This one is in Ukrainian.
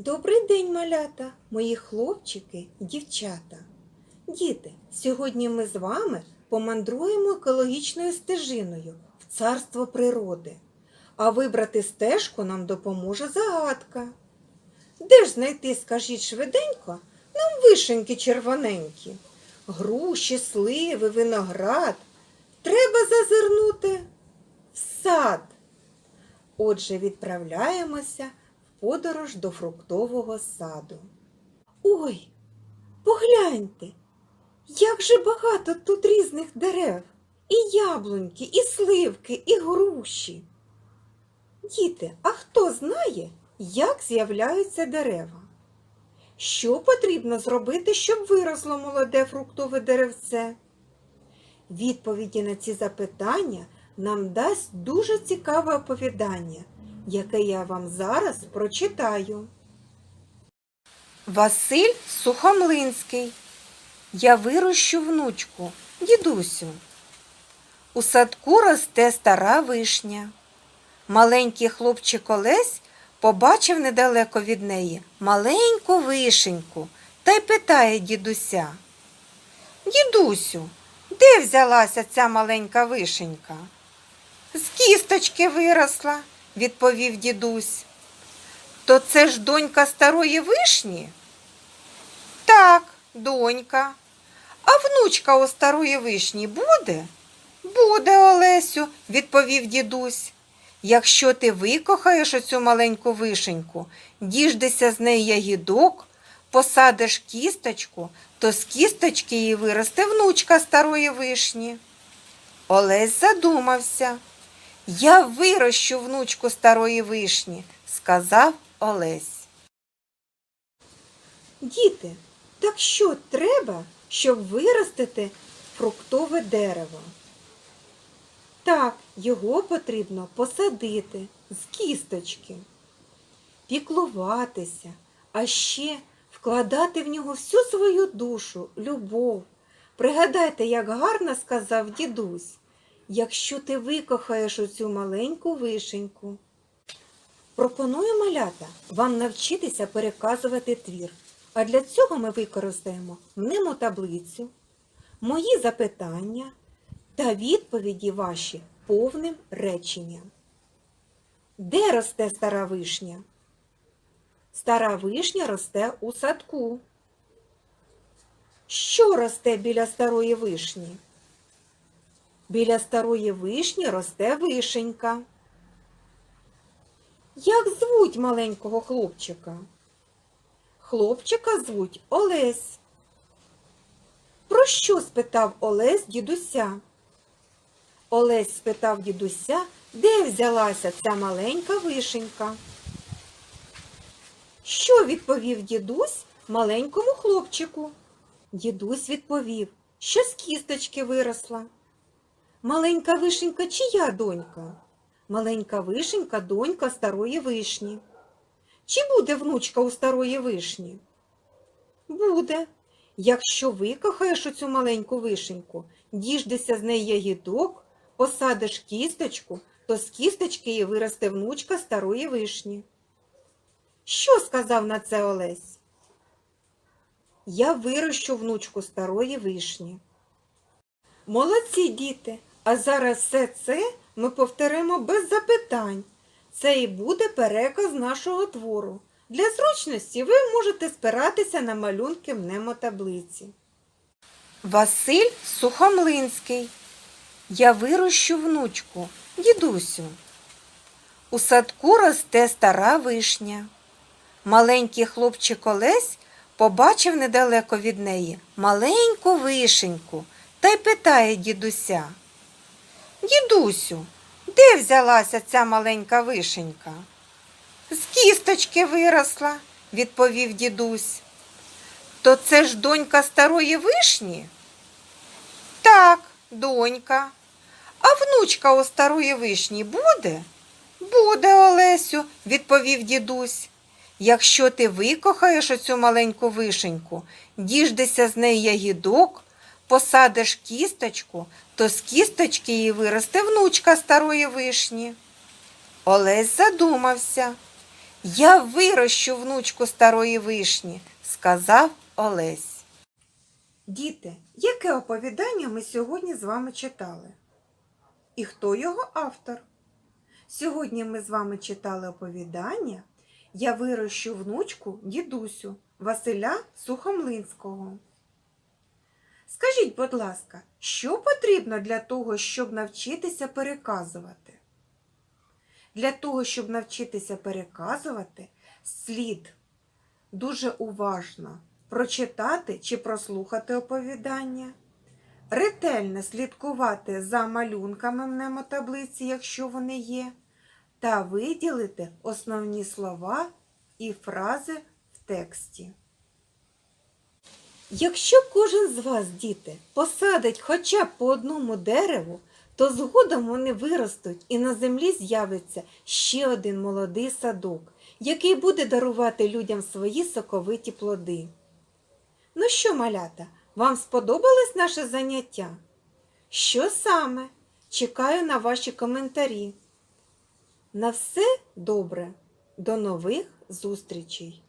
Добрий день, малята, мої хлопчики і дівчата. Діти, сьогодні ми з вами помандруємо екологічною стежиною в царство природи. А вибрати стежку нам допоможе загадка. Де ж знайти, скажіть швиденько, нам вишеньки червоненькі, груші, сливи, виноград. Треба зазирнути в сад. Отже, відправляємося подорож до фруктового саду. Ой, погляньте, як же багато тут різних дерев, і яблуньки, і сливки, і груші. Діти, а хто знає, як з'являються дерева? Що потрібно зробити, щоб виросло молоде фруктове деревце? Відповіді на ці запитання нам дасть дуже цікаве оповідання, яке я вам зараз прочитаю. Василь Сухомлинський. Я вирощу внучку, дідусю. У садку росте стара вишня. Маленький хлопчик Олесь побачив недалеко від неї маленьку вишеньку та й питає дідуся. Дідусю, де взялася ця маленька вишенька? З кісточки виросла, відповів дідусь. То це ж донька старої вишні? Так, донька. А внучка у старої вишні буде? Буде, Олесю, відповів дідусь. Якщо ти викохаєш оцю маленьку вишеньку, діждешся з неї ягідок, посадиш кісточку, то з кісточки її виросте внучка старої вишні. Олесь задумався. Я вирощу внучку старої вишні, сказав Олесь. Діти, так що треба, щоб виростити фруктове дерево? Так, його потрібно посадити з кісточки, піклуватися, а ще вкладати в нього всю свою душу, любов. Пригадайте, як гарно сказав дідусь, якщо ти викохаєш оцю маленьку вишеньку. Пропоную малята вам навчитися переказувати твір. А для цього ми використаємо мнемотаблицю, мої запитання та відповіді ваші повним реченням. Де росте стара вишня? Стара вишня росте у садку. Що росте біля старої вишні? Біля старої вишні росте вишенька. Як звуть маленького хлопчика? Хлопчика звуть Олесь. Про що спитав Олесь дідуся? Олесь спитав дідуся, де взялася ця маленька вишенька. Що відповів дідусь маленькому хлопчику? Дідусь відповів, що з кісточки виросла. Маленька вишенька чия донька? Маленька вишенька донька старої вишні. Чи буде внучка у старої вишні? Буде. Якщо викохаєш оцю маленьку вишеньку, діждешся з неї ягідок, посадиш кісточку, то з кісточки її виросте внучка старої вишні. Що сказав на це Олесь? Я вирощу внучку старої вишні. Молодці діти, а зараз все це ми повторимо без запитань. Це і буде переказ нашого твору. Для зручності ви можете спиратися на малюнки мнемотаблиці. Василь Сухомлинський. Я вирощу внучку, дідусю. У садку росте стара вишня. Маленький хлопчик Олесь побачив недалеко від неї маленьку вишеньку та й питає дідуся. Дідусю, де взялася ця маленька вишенька? З кісточки виросла, відповів дідусь. То це ж донька старої вишні? Так, донька. А внучка у старої вишні буде? Буде, Олесю, відповів дідусь. Якщо ти викохаєш оцю маленьку вишеньку, діждешся з неї ягідок, посадиш кісточку, то з кісточки її виросте внучка старої вишні. Олесь задумався. Я вирощу внучку старої вишні, сказав Олесь. Діти, яке оповідання ми сьогодні з вами читали? І хто його автор? Сьогодні ми з вами читали оповідання Я вирощу внучку дідусю Василя Сухомлинського. Скажіть, будь ласка, що потрібно для того, щоб навчитися переказувати? Для того, щоб навчитися переказувати, слід дуже уважно прочитати чи прослухати оповідання, ретельно слідкувати за малюнками мнемотаблиці, якщо вони є, та виділити основні слова і фрази в тексті. Якщо кожен з вас, діти, посадить хоча б по одному дереву, то згодом вони виростуть і на землі з'явиться ще один молодий садок, який буде дарувати людям свої соковиті плоди. Ну що, малята, вам сподобалось наше заняття? Що саме? Чекаю на ваші коментарі. На все добре. До нових зустрічей!